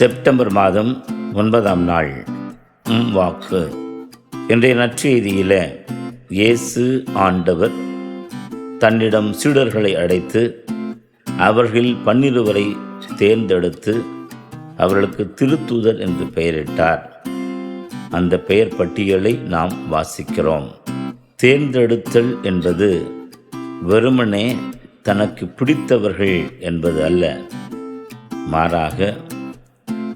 September மாதம் ஒன்பதாம் நாள். உம் வாக்கு. இன்றைய நற்செய்தியில் இயேசு ஆண்டவர் தன்னிடம் சீடர்களை அழைத்து அவர்கள் பன்னிருவரை தேர்ந்தெடுத்து அவர்களுக்கு திருத்தூதர் என்று பெயரிட்டார். அந்த பெயர் பட்டியலை நாம் வாசிக்கிறோம். தேர்ந்தெடுத்தல் என்பது வெறுமனே தனக்கு பிடித்தவர்கள் என்பது அல்ல. மாறாக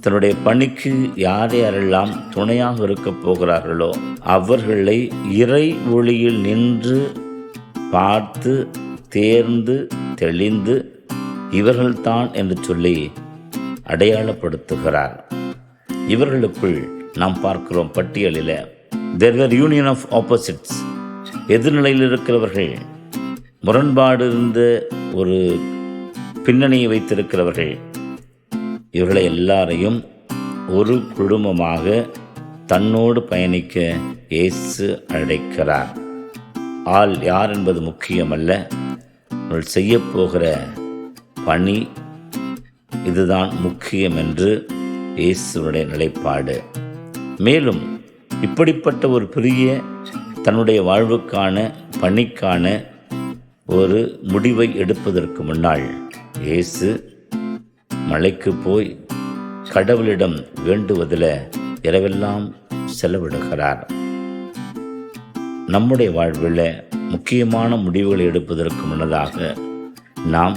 தன்னுடைய பணிக்கு யார் யாரெல்லாம் துணையாக இருக்கப் போகிறார்களோ அவர்களை இறை ஒளியில் நின்று பார்த்து தேர்ந்து தெளிந்து இவர்கள்தான் என்று சொல்லி அடையாளப்படுத்துகிறார். இவர்களுக்குள் நாம் பார்க்கிறோம் பட்டியலில் there were union of opposites எதிர்நிலையில் இருக்கிறவர்கள் முரண்பாடு இருந்த ஒரு பின்னணியை வைத்திருக்கிறவர்கள் இவர்களை எல்லாரையும் ஒரு குடும்பமாக தன்னோடு பயணிக்க இயேசு அழைக்கிறார். ஆள் யார் என்பது முக்கியமல்ல. அவள் செய்யப்போகிற பணி இதுதான் முக்கியம் என்று இயேசுடைய நிலைப்பாடு. மேலும் இப்படிப்பட்ட ஒரு பெரிய தன்னுடைய வாழ்வுக்கான பணிக்கான ஒரு முடிவை எடுப்பதற்கு முன்னால் இயேசு மலைக்கு போய் கடவுளிடம் வேண்டுவதில் இரவெல்லாம் செலவிடுகிறார். நம்முடைய வாழ்வில் முக்கியமான முடிவுகளை எடுப்பதற்கு முன்னதாக நாம்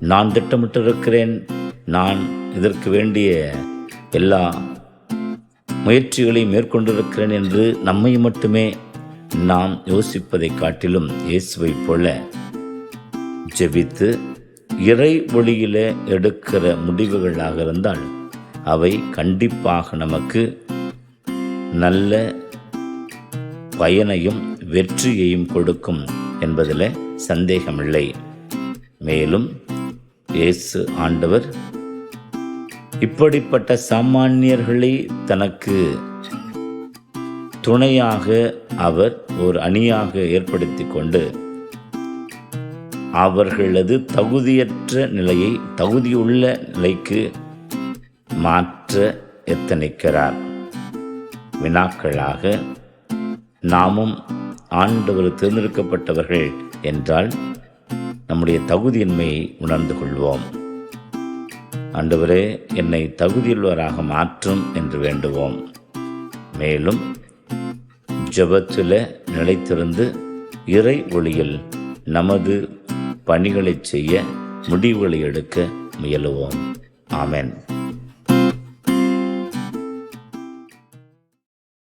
நான் திட்டமிட்டிருக்கிறேன் நான் இதற்கு வேண்டிய எல்லா முயற்சிகளையும் மேற்கொண்டிருக்கிறேன் என்று நம்மை மட்டுமே நாம் யோசிப்பதை காட்டிலும் இயேசுவைப் போல ஜெபித்து இறை வழியில் எடுக்கிற முடிவுகளாக இருந்தால் அவை கண்டிப்பாக நமக்கு நல்ல பயனையும் வெற்றியையும் கொடுக்கும் என்பதில் சந்தேகமில்லை. மேலும் இயேசு ஆண்டவர் இப்படிப்பட்ட சாமானியர்களை தனக்கு துணையாக அவர் ஒரு அணியாக ஏற்படுத்தி கொண்டு அவர்களது தகுதியற்ற நிலையை தகுதியுள்ள நிலைக்கு மாற்ற எத்தனைக்கிறார்? வினாக்களாக நாமும் ஆண்டவர் தேர்ந்தெடுக்கப்பட்டவர்கள் என்றால் நம்முடைய தகுதியின்மையை உணர்ந்து கொள்வோம். ஆண்டவரே என்னை தகுதியுள்ளவராக மாற்றும் என்று வேண்டுவோம். மேலும் ஜெபத்தில் நிலைத்திருந்து இறை ஒளியில் நமது பணிகளை செய்ய முடிவுகளை எடுக்க முயலுவோம். ஆமேன்.